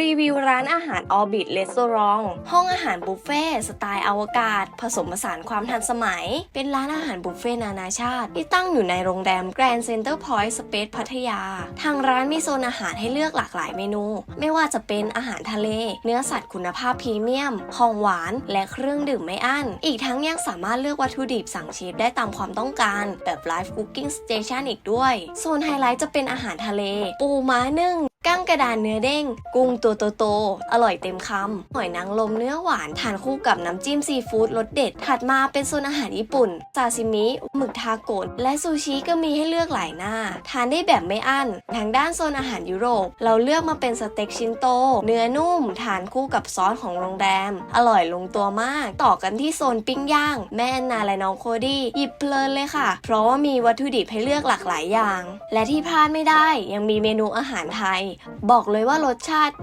รีวิวร้านอาหารออบิทเลสโตรองห้องอาหารบุฟเฟ่สไตล์อวกาศ ผสมผสานความทันสมัย เป็นร้านอาหารบุฟเฟ่นานาชาติ ที่ตั้งอยู่ในโรงแรม Grand Center Point Space พัทยา ทางร้านมีโซนอาหารให้เลือกหลากหลายเมนู ไม่ว่าจะเป็นอาหารทะเล เนื้อสัตว์คุณภาพพรีเมียม ของหวาน และเครื่องดื่มไม่อั้น อีกทั้งยังสามารถเลือกวัตถุดิบสั่งเชฟได้ตามความต้องการ แบบ Live Cooking Station อีกด้วย โซนไฮไลท์จะเป็นอาหารทะเล ปูม้านึ่ง กั้งกระดานเนื้อเด้ง กุ้งตัวโตๆอร่อยเต็มคำหอยนางรมเนื้อหวานทานคู่กับน้ำจิ้มซีฟู้ดรสเด็ด ถัดมาเป็นโซนอาหารญี่ปุ่น ซาซิมิ หมึกทาโกะและซูชิก็มีให้เลือกหลายหน้า ทานได้แบบไม่อั้น ทางด้านโซนอาหารยุโรป เราเลือกมาเป็นสเต็กชิ้นโต เนื้อนุ่ม ทานคู่กับซอสของโรงแรม อร่อยลงตัวมาก ต่อกันที่โซนปิ้งย่าง แม่นนาและน้องโคดี้หยิบเพลินเลยค่ะ เพราะว่ามีวัตถุดิบให้เลือกหลากหลายอย่าง และที่พลาดไม่ได้ยังมีเมนูอาหารไทยบอกเลยว่ารสชาติ